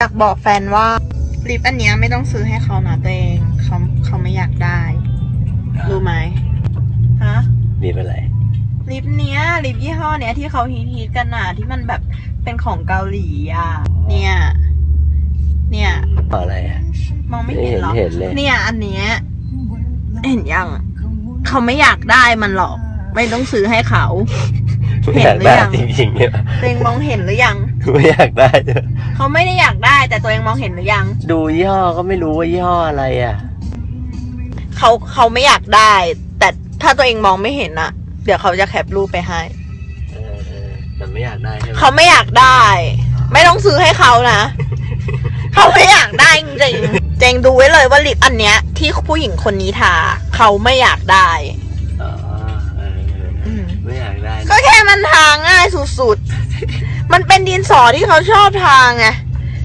อยากบอกแฟนว่าลิปอันเนี้ยไม่ต้องซื้อให้เขานะตัวเองเขาเขาไม่อยากได้ รู้ไหมฮะมีเป็นไร ลิปเนี้ยลิปยี่ห้อเนี้ยที่เขาฮิตฮิตๆกันน่ะที่มันแบบเป็นของเกาหลีอะ เนี่ย เนี่ยอะไรอะ มองไม่เห็นหรอไม่เห็นเลยเนี่ย อันเนี้ยเห็นยังเขาไม่อยากได้มันหรอก ไม่ต้องซื้อให้เขาไม่เห็อนยากหรือได้ยังจริงๆเนี่ยตัวเองมองเห็นหรือยัง ไม่อยากได้ด้วยเขาไม่ได้อยากได้แต่ตัวเองมองเห็นหรือยัง ดูยี่ห้อก็ไม่รู้ว่ายี่ห้ออะไรอะ เขาเขาไม่อยากได้ แต่ถ้าตัวเองมองไม่เห็นอะเดี๋ยวเขาจะแคปรูปไปให้ เออเออแต่ไม่อยากได้ใช่ไหมเขาไม่อยากได้ ไม่ต้องซื้อให้เขานะ เขาไม่อยากได้จริงๆเจงดูไว้เลยว่าลิปอันเนี้ย ที่ผู้หญิงคนนี้ทาเขาไม่อยากได้ อ๋อเออเอออืม ไม่อยากได้ก็แค่มันทาง่ายสุดๆ มันเป็นดินสอที่เขาชอบทาไง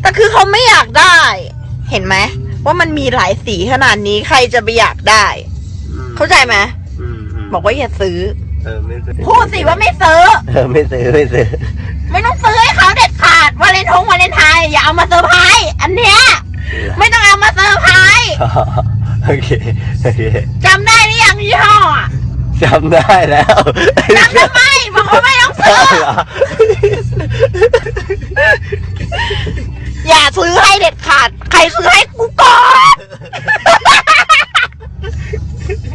แต่คือเขาไม่อยากได้ เห็นไหม ว่ามันมีหลายสีขนาดนี้ใครจะไปอยากได้อืมเข้าใจไหมอืมอืมบอกว่าอย่าซื้อ เออไม่ซื้อพูดสิว่าไม่ซื้อ เออไม่ซื้อไม่ซื้อ ไม่ต้องซื้อให้เขาเด็ดขาดวาเลนทงวาเลนไทน์อย่าเอามาเซอร์ไพรส์อันเนี้ย ไม่ต้องเอามาเซอร์ไพรส์อ๋อโอเคโอเคจำได้หรือยังยี่ห้ออะจำได้แล้วจำทำไมบอกว่าไม่ต้องซื้อ ซื้อให้เด็ดขาด ใครซื้อให้กูก่อน